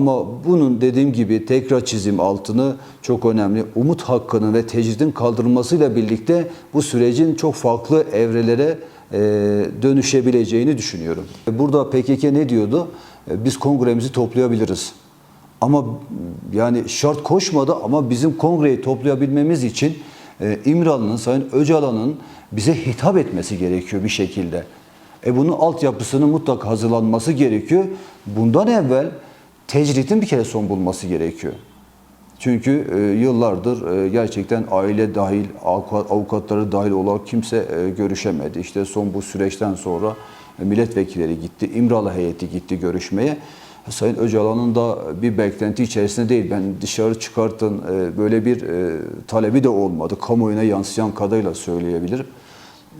Ama bunun dediğim gibi tekrar çizim altını çok önemli. Umut hakkının ve tecridin kaldırılmasıyla birlikte bu sürecin çok farklı evrelere e, dönüşebileceğini düşünüyorum. Burada PKK ne diyordu? E, Biz kongremizi toplayabiliriz. Ama yani şart koşmadı ama bizim kongreyi toplayabilmemiz için e, İmralı'nın, Sayın Öcalan'ın bize hitap etmesi gerekiyor bir şekilde. E bunun altyapısının mutlaka hazırlanması gerekiyor. Bundan evvel tecridin bir kere son bulması gerekiyor. Çünkü e, yıllardır e, gerçekten aile dahil, avukat, avukatları dahil olarak kimse e, görüşemedi. İşte son bu süreçten sonra e, milletvekilleri gitti, İmralı heyeti gitti görüşmeye. Sayın Öcalan'ın da bir beklenti içerisinde değil. Ben dışarı çıkartın e, böyle bir e, talebi de olmadı. Kamuoyuna yansıyan kadarıyla söyleyebilirim.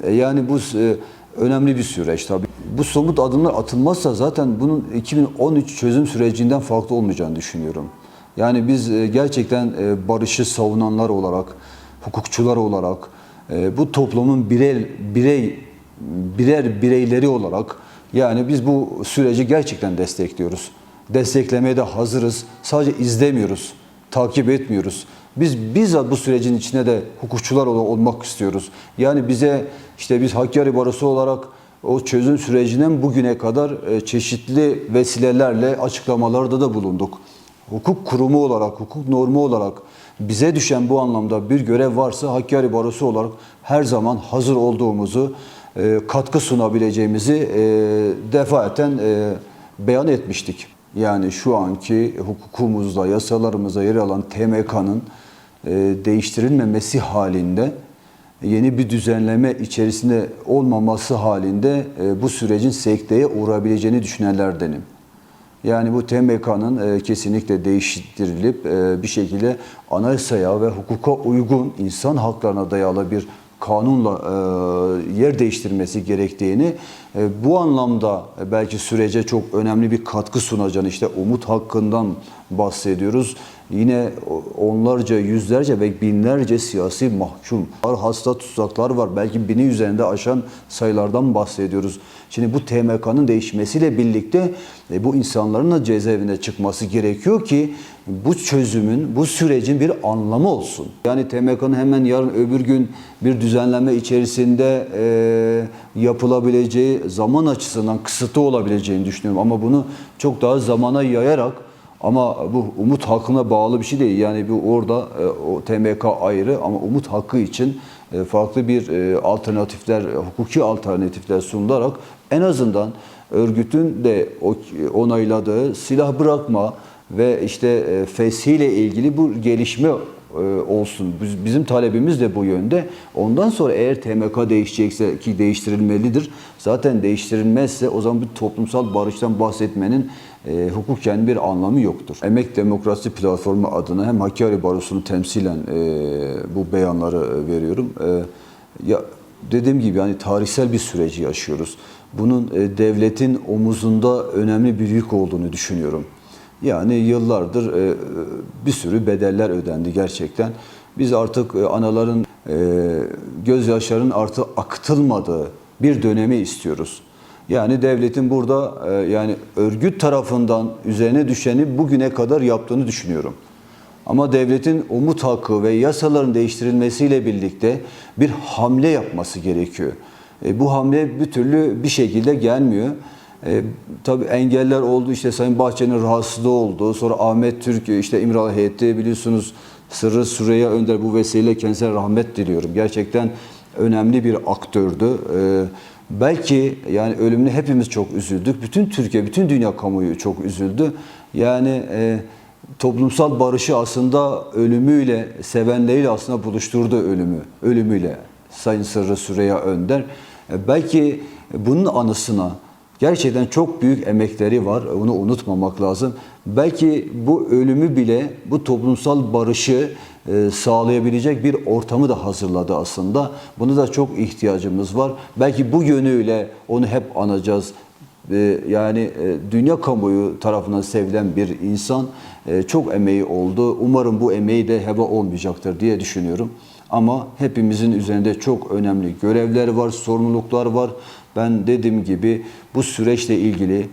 E, Yani bu e, önemli bir süreç tabii. Bu somut adımlar atılmazsa zaten bunun 2013 çözüm sürecinden farklı olmayacağını düşünüyorum. Yani biz e, gerçekten e, barışı savunanlar olarak, hukukçular olarak, e, bu toplumun birey, birey birer bireyleri olarak yani biz bu süreci gerçekten destekliyoruz. Desteklemeye de hazırız. Sadece izlemiyoruz, takip etmiyoruz. Biz bizzat bu sürecin içine de hukukçular ol- olmak istiyoruz. Yani bize işte biz Hakkari Barosu olarak o çözüm sürecinden bugüne kadar e, çeşitli vesilelerle açıklamalarda da bulunduk. Hukuk kurumu olarak, hukuk normu olarak bize düşen bu anlamda bir görev varsa Hakkari Barosu olarak her zaman hazır olduğumuzu, e, katkı sunabileceğimizi e, defaten beyan etmiştik. Yani şu anki hukukumuzda, yasalarımızda yer alan TMK'nın değiştirilmemesi halinde yeni bir düzenleme içerisinde olmaması halinde e, bu sürecin sekteye uğrayabileceğini düşünenlerdenim. Yani bu TMK'nın e, kesinlikle değiştirilip e, bir şekilde anayasaya ve hukuka uygun insan haklarına dayalı bir kanunla e, yer değiştirmesi gerektiğini bu anlamda belki sürece çok önemli bir katkı sunacağını işte umut hakkından bahsediyoruz. Yine onlarca, yüzlerce ve binlerce siyasi mahkum var, hasta tutsaklar var. Belki bini üzerinde aşan sayılardan bahsediyoruz. Şimdi bu TMK'nın değişmesiyle birlikte e, bu insanların da cezaevine çıkması gerekiyor ki bu çözümün, bu sürecin bir anlamı olsun. Yani TMK'nın hemen yarın öbür gün bir düzenleme içerisinde e, yapılabileceği zaman açısından kısıtlı olabileceğini düşünüyorum. Ama bunu çok daha zamana yayarak ama bu umut hakkına bağlı bir şey değil. Yani bu orada e, o TMK ayrı ama umut hakkı için e, farklı bir e, alternatifler, hukuki alternatifler sunularak en azından örgütün de onayladığı silah bırakma ve işte feshiyle ilgili bu gelişme olsun. Biz- Bizim talebimiz de bu yönde. Ondan sonra eğer TMK değişecekse ki değiştirilmelidir. Zaten değiştirilmezse o zaman bir toplumsal barıştan bahsetmenin e, hukuken bir anlamı yoktur. Emek Demokrasi Platformu adına hem Hakkari Barosu'nu temsilen e, bu beyanları e, veriyorum. E, ya dediğim gibi yani tarihsel bir süreci yaşıyoruz. Bunun e, devletin omuzunda önemli bir yük olduğunu düşünüyorum. Yani yıllardır e, bir sürü bedeller ödendi gerçekten. Biz artık e, anaların e, gözyaşlarının artık akıtılmadığı bir dönemi istiyoruz. Yani devletin burada e, yani örgüt tarafından üzerine düşeni bugüne kadar yaptığını düşünüyorum. Ama devletin umut hakkı ve yasaların değiştirilmesiyle birlikte bir hamle yapması gerekiyor. E, bu hamle bir türlü bir şekilde gelmiyor. E, tabii engeller oldu. İşte Sayın Bahçeli'nin rahatsızlığı oldu. Sonra Ahmet Türk işte İmralı heyeti biliyorsunuz Sırrı Süreyya Önder bu vesileyle kendisine rahmet diliyorum. Gerçekten önemli bir aktördü. E, belki yani ölümüne hepimiz çok üzüldük. Bütün Türkiye, bütün dünya kamuoyu çok üzüldü. Yani e, toplumsal barışı aslında ölümüyle, sevenleriyle aslında buluşturdu ölümü, ölümüyle. Sayın Sırrı Süreyya Önder. E, Belki bunun anısına gerçekten çok büyük emekleri var. Bunu unutmamak lazım. Belki bu ölümü bile bu toplumsal barışı e, sağlayabilecek bir ortamı da hazırladı aslında. Buna da çok ihtiyacımız var. Belki bu yönüyle onu hep anacağız. E, yani e, dünya kamuoyu tarafından sevilen bir insan çok emeği oldu. Umarım bu emeği de heba olmayacaktır diye düşünüyorum. Ama hepimizin üzerinde çok önemli görevler var, sorumluluklar var. Ben dediğim gibi bu süreçle ilgili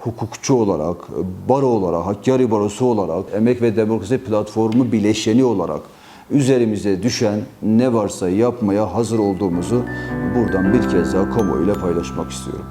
hukukçu olarak, baro olarak, Hakkari Barosu olarak, Emek ve Demokrasi Platformu bileşeni olarak üzerimize düşen ne varsa yapmaya hazır olduğumuzu buradan bir kez daha kamuoyuyla paylaşmak istiyorum.